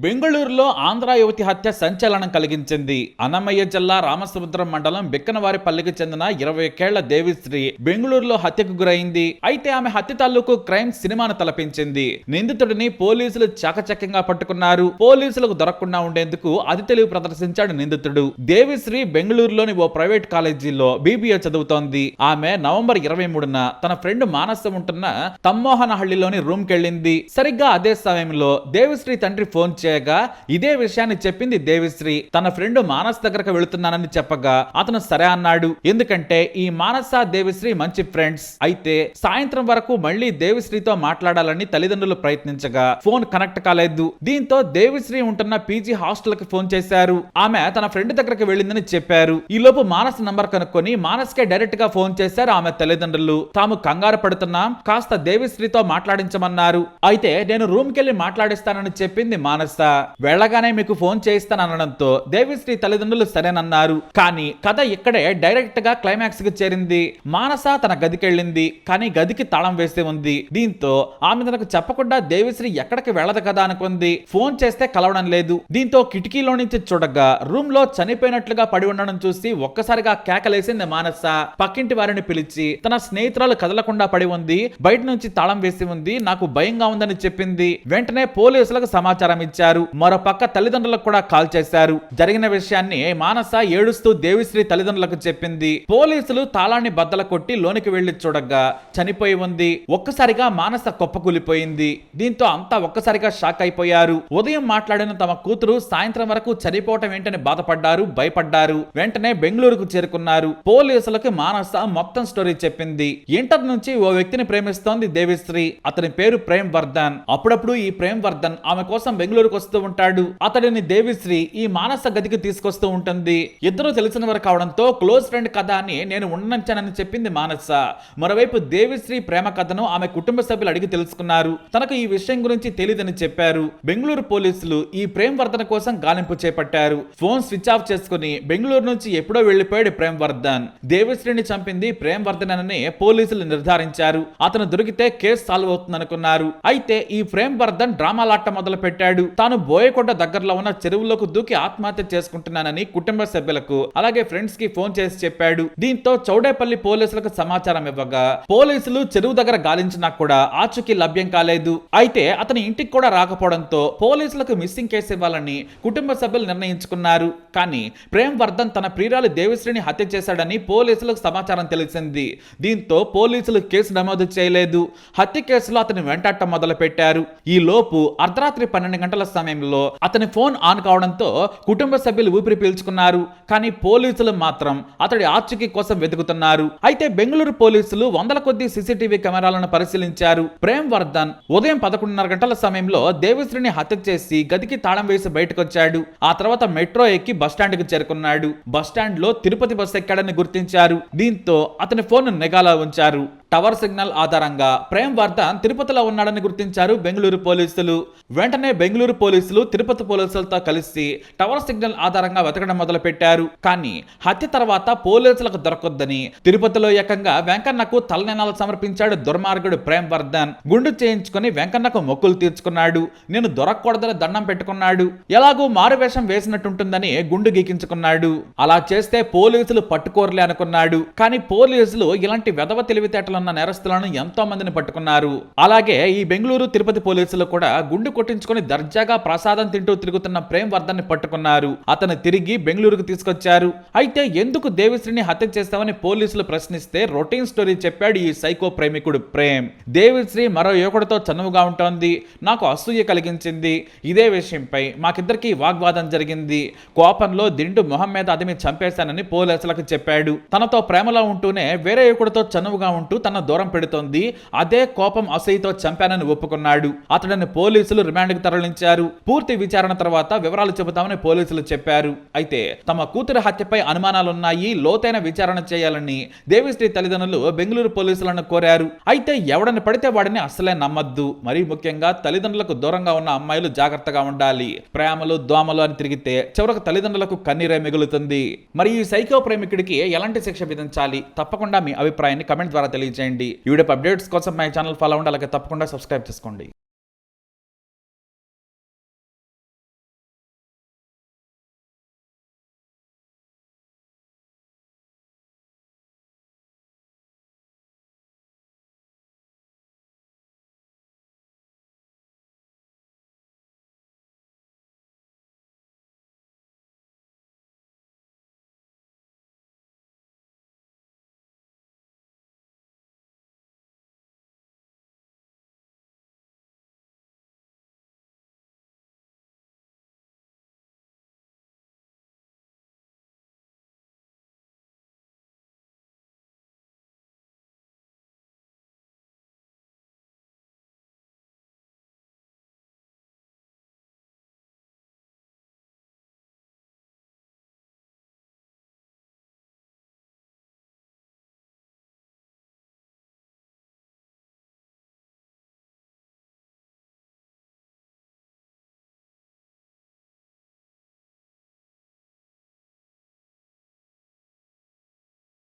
బెంగళూరులో ఆంధ్ర యువతి హత్య సంచలనం కలిగించింది. అన్నమయ్య జిల్లా రామసముద్రం మండలం బిక్కనవారిపల్లికి చెందిన ఇరవై ఒకేళ్ళ దేవిశ్రీ బెంగళూరులో హత్యకు గురైంది. అయితే ఆమె హత్య తాలూకు క్రైమ్ సినిమాను తలపించింది. నిందితుడిని పోలీసులు చకచక్యంగా పట్టుకున్నారు. పోలీసులకు దొరకకుండా ఉండేందుకు అతి తెలివి ప్రదర్శించాడు నిందితుడు. దేవిశ్రీ బెంగళూరులోని ఓ ప్రైవేట్ కాలేజీలో బీబీఏ చదువుతోంది. ఆమె నవంబర్ ఇరవై మూడున తన ఫ్రెండ్ మానసం ఉంటున్న తమ్మోహనహళ్ళిలోని రూమ్ కెళ్ళింది సరిగ్గా అదే సమయంలో దేవిశ్రీ తండ్రి ఫోన్ చేయగా ఇదే విషయాన్ని చెప్పింది దేవిశ్రీ. తన ఫ్రెండ్ మానస్ దగ్గరకు వెళుతున్నానని చెప్పగా అతను సరే అన్నాడు. ఎందుకంటే ఈ మానస దేవిశ్రీ మంచి ఫ్రెండ్స్. అయితే సాయంత్రం వరకు మళ్ళీ దేవిశ్రీతో మాట్లాడాలని తల్లిదండ్రులు ప్రయత్నించగా ఫోన్ కనెక్ట్ కాలేదు. దీంతో దేవిశ్రీ ఉంటున్న పీజీ హాస్టల్కి ఫోన్ చేశారు. ఆమె తన ఫ్రెండ్ దగ్గరకు వెళ్ళిందని చెప్పారు. ఈ లోపు మానస్ నంబర్ కనుక్కొని మానస్ కే డైరెక్ట్గా ఫోన్ చేశారు ఆమె తల్లిదండ్రులు. తాము కంగారు పడుతున్నాం. కాస్త దేవిశ్రీతో మాట్లాడించమన్నారు. అయితే నేను రూమ్ కెళ్ళి మాట్లాడిస్తానని చెప్పింది మానస. వెళ్ళగానే మీకు ఫోన్ చేయిస్తాననడంతో దేవిశ్రీ తల్లిదండ్రులు సరేనన్నారు. కానీ కథ ఇక్కడే డైరెక్ట్గా క్లైమాక్స్కి చేరింది. మానస తన గదికెళ్ళింది. కానీ గదికి తాళం వేసి ఉంది. దీంతో ఆమె తనకు చెప్పకుండా దేవిశ్రీ ఎక్కడికి వెళ్ళదు కదా అనుకుంది. ఫోన్ చేస్తే కలవడం లేదు. దీంతో కిటికీలో నుంచి చూడగా రూమ్లో చనిపోయినట్లుగా పడి ఉండడం చూసి ఒక్కసారిగా కేకలేసింది మానస. పక్కింటి వారిని పిలిచి తన స్నేహితురాలు కదలకుండా పడి ఉంది. బయట నుంచి తాళం వేసి ఉంది. నాకు భయంగా ఉందని చెప్పింది. వెంటనే పోలీసులకు సమాచారం ఇచ్చారు. మరో పక్క తల్లిదండ్రులకు కూడా కాల్ చేశారు. జరిగిన విషయాన్ని మానస ఏడుస్తూ దేవిశ్రీ తల్లిదండ్రులకు చెప్పింది. పోలీసులు తాళాన్ని బద్దల కొట్టి లోనికి వెళ్ళి చూడగా చనిపోయి ఉంది. ఒక్కసారిగా మానస కుప్పకూలిపోయింది. దీంతో అంతా ఒక్కసారిగా షాక్ అయిపోయారు. ఉదయం మాట్లాడిన తమ కూతురు సాయంత్రం వరకు చనిపోవటం ఏంటని బాధపడ్డారు భయపడ్డారు. వెంటనే బెంగళూరుకు చేరుకున్నారు. పోలీసులకు మానస మొత్తం స్టోరీ చెప్పింది. ఇంటర్ నుంచి ఓ వ్యక్తిని ప్రేమిస్తోంది దేవిశ్రీ. అతని పేరు ప్రేమ్ వర్ధన్ అప్పుడప్పుడు ఈ ప్రేమ్ వర్ధన్ ఆమె కోసం బెంగళూరుకు వస్తూ ఉంటాడు. అతడిని దేవిశ్రీ ఈ మానస గదికి తీసుకొస్తూ ఉంటుంది. ఇద్దరు తెలిసిన వారు కావడంతో క్లోజ్ ఫ్రెండ్ కథ అని నేను ఉండనచ్చానని చెప్పింది మానస. మరోవైపు దేవిశ్రీ ప్రేమ కథను ఆమె కుటుంబ సభ్యులు అడిగి తెలుసుకున్నారు. తనకు ఈ విషయం గురించి తెలియదని చెప్పారు. బెంగళూరు పోలీసులు ఈ ప్రేమ్ వర్ధన్ కోసం గాలింపు చేపట్టారు. ఫోన్ స్విచ్ ఆఫ్ చేసుకుని బెంగళూరు నుంచి ఎప్పుడో వెళ్ళిపోయాడు ప్రేమ్ వర్ధన్. దేవిశ్రీని చంపింది ప్రేమ్ వర్ధన్ అని పోలీసులు నిర్ధారించారు. అతను దొరికితే కేసు సాల్వ్ అవుతుందనుకున్నారు. అయితే ఈ ప్రేమ్ వర్ధన్ డ్రామాలాట మొదలు పెట్టాడు తాను బోయకొండ దగ్గరలో ఉన్న చెరువులోకి దూకి ఆత్మహత్య చేసుకుంటున్నానని కుటుంబ సభ్యులకు అలాగే ఫ్రెండ్స్కి ఫోన్ చేసి చెప్పాడు. దీంతో చౌడేపల్లి పోలీసులకు సమాచారం ఇవ్వగా పోలీసులు చెరువు దగ్గర గాలించినా కూడా ఆచూకీ లభ్యం కాలేదు. అయితే అతని ఇంటికి కూడా రాకపోవడంతో పోలీసులకు మిస్సింగ్ కేసు ఇవ్వాలని కుటుంబ సభ్యులు నిర్ణయించుకున్నారు. కానీ ప్రేమ్ వర్ధన్ తన ప్రియురాలు దేవిశ్రీని హత్య చేశాడని పోలీసులకు సమాచారం తెలిసింది. దీంతో పోలీసులు కేసు నమోదు చేయలేదు. హత్య కేసులో అతని వెంటాట మొదలు పెట్టారు ఈ లోపు అర్ధరాత్రి పన్నెండు గంటల సమయంలో అతని ఫోన్ ఆన్ కావడంతో కుటుంబ సభ్యులు ఊపిరి పీల్చుకున్నారు. కానీ పోలీసులు మాత్రం అతడి ఆచూకీ కోసం వెతుకుతున్నారు. అయితే బెంగళూరు పోలీసులు వందల కొద్ది సీసీటీవీ కెమెరాలను పరిశీలించారు. ప్రేమ్ వర్ధన్ ఉదయం పదకొండున్నర గంటల సమయంలో దేవిశ్రీని హత్య చేసి గదికి తాళం వేసి బయటకొచ్చాడు. ఆ తర్వాత మెట్రో ఎక్కి బస్టాండ్కు చేరుకున్నాడు. బస్టాండ్లో తిరుపతి బస్ ఎక్కాడని గుర్తించారు. దీంతో అతని ఫోన్ నిఘాలో ఉంచారు. టవర్ సిగ్నల్ ఆధారంగా. ప్రేమ్ వర్ధన్ తిరుపతిలో ఉన్నాడని గుర్తించారు బెంగళూరు పోలీసులు. వెంటనే బెంగళూరు పోలీసులు తిరుపతి పోలీసులతో కలిసి టవర్ సిగ్నల్ ఆధారంగా వెతకడం మొదలుపెట్టారు. కానీ హత్య తర్వాత పోలీసులకు దొరకొద్దని తిరుపతిలో ఏకంగా వెంకన్నకు తలనెనాలు సమర్పించాడు దుర్మార్గుడు ప్రేమ్ వర్ధన్. గుండు చేయించుకుని వెంకన్నకు మొక్కులు తీర్చుకున్నాడు. నేను దొరకకూడదని దండం పెట్టుకున్నాడు. ఎలాగూ మారువేషం వేసినట్టుంటుందని గుండు గీకించుకున్నాడు. అలా చేస్తే పోలీసులు పట్టుకోరలే అనుకున్నాడు. కానీ పోలీసులు ఇలాంటి వెధవ ఉన్న నేరస్తులను ఎంతో మందిని పట్టుకున్నారు. అలాగే ఈ బెంగళూరు తిరుపతి పోలీసులు కూడా గుండు కొట్టించుకొని దర్జాగా ప్రసాదం తింటూ తిరుగుతున్న ప్రేమ్ వర్ధన్ని పట్టుకున్నారు. అతను తిరిగి బెంగళూరుకు తీసుకొచ్చారు. అయితే ఎందుకు దేవిశ్రీని హత్య చేస్తామని పోలీసులు ప్రశ్నిస్తే రొటీన్ స్టోరీ చెప్పాడు ఈ సైకో ప్రేమికుడు ప్రేమ్. దేవిశ్రీ మరో యువకుడితో చనువుగా ఉంటోంది. నాకు అసూయ కలిగించింది. ఇదే విషయంపై మాకిద్దరికి వాగ్వాదం జరిగింది. కోపంలో దిండు మొహం మీద అదిమి చంపేశానని పోలీసులకు చెప్పాడు. తనతో ప్రేమలో ఉంటూనే వేరే యువకుడితో చనువుగా ఉంటూ తన దూరం పెడుతోంది. అదే కోపం అసయ్యతో చంపానని ఒప్పుకున్నాడు. అతడిని పోలీసులు రిమాండ్కి తరలించారు. పూర్తి విచారణ తర్వాత వివరాలు చెబుతామని పోలీసులు చెప్పారు. అయితే తమ కూతురు హత్యపై అనుమానాలున్నాయి. లోతైన విచారణ చేయాలని దేవిశ్రీ తల్లిదండ్రులు బెంగళూరు పోలీసులను కోరారు. అయితే ఎవడని పడితే వాడిని అస్సలే నమ్మద్దు. మరీ ముఖ్యంగా తల్లిదండ్రులకు దూరంగా ఉన్న అమ్మాయిలు జాగ్రత్తగా ఉండాలి. ప్రేమలు దోమలు అని తిరిగితే చివరకు తల్లిదండ్రులకు కన్నీరే మిగులుతుంది. మరి ఈ సైకో ప్రేమికుడికి ఎలాంటి శిక్ష విధించాలి? తప్పకుండా మీ అభిప్రాయాన్ని కమెంట్ ద్వారా తెలియజేయండి. ఈ వీడియో అప్డేట్స్ కోసం మై ఛానల్ ఫాలో అవ్వండి అలాగే తప్పకుండా సబ్స్క్రైబ్ చేసుకోండి.